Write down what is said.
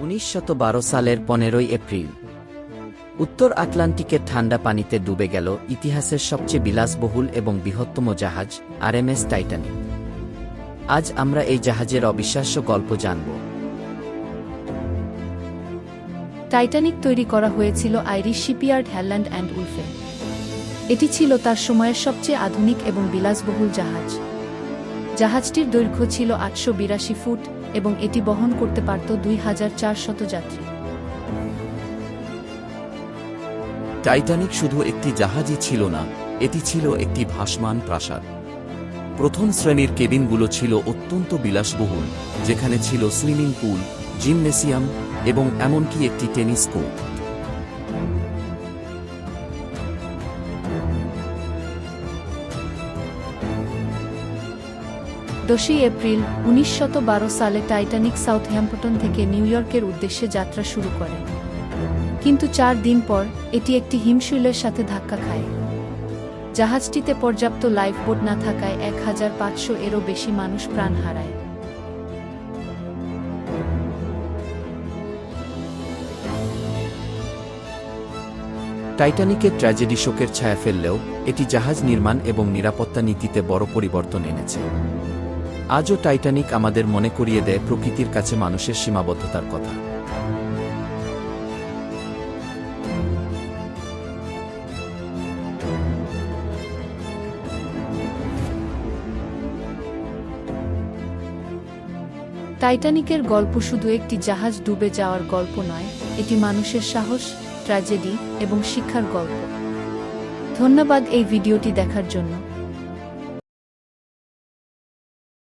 উনিশশত সালের পনেরোই এপ্রিল। উত্তর আটলান্টিকের ঠান্ডা পানিতে ডুবে গেল ইতিহাসের সবচেয়ে বিলাসবহুল এবং বৃহত্তম জাহাজ, আরএমএস টাইটানিক। আজ আমরা এই জাহাজের অবিশ্বাস্য গল্প জানব। টাইটানিক তৈরি করা হয়েছিল আইরিশ শিপইয়ার্ড হ্যাল্যান্ড অ্যান্ড উলফে। এটি ছিল তার সময়ের সবচেয়ে আধুনিক এবং বিলাসবহুল জাহাজ। জাহাজটির দৈর্ঘ্য ছিল আটশো বিরাশি ফুট এবং এটি বহন করতে পারত দুই হাজার চারশত যাত্রী। টাইটানিক শুধু একটি জাহাজই ছিল না, এটি ছিল একটি ভাসমান প্রাসাদ। প্রথম শ্রেণির কেবিনগুলো ছিল অত্যন্ত বিলাসবহুল, যেখানে ছিল সুইমিং পুল, জিমনেসিয়াম এবং এমনকি একটি টেনিস কোর্ট। দশই এপ্রিল উনিশশত সালে টাইটানিক সাউথহ্যাম্পটন থেকে নিউ ইয়র্কের উদ্দেশ্যে যাত্রা শুরু করে। কিন্তু চার দিন পর এটি একটি হিমশৈলের সাথে ধাক্কা খায়। জাহাজটিতে পর্যাপ্ত লাইফ লাইফবোট না থাকায় এক হাজার পাঁচশো এরও বেশি মানুষ প্রাণ হারায়। টাইটানিকের ট্র্যাজেডি শোকের ছায়া ফেললেও, এটি জাহাজ নির্মাণ এবং নিরাপত্তা নীতিতে বড় পরিবর্তন এনেছে। আজও টাইটানিক আমাদের মনে করিয়ে দেয় প্রকৃতির কাছে মানুষের সীমাবদ্ধতার কথা। টাইটানিকের গল্প শুধু একটি জাহাজ ডুবে যাওয়ার গল্প নয়, এটি মানুষের সাহস, ট্র্যাজেডি এবং শিক্ষার গল্প। ধন্যবাদ এই ভিডিওটি দেখার জন্য।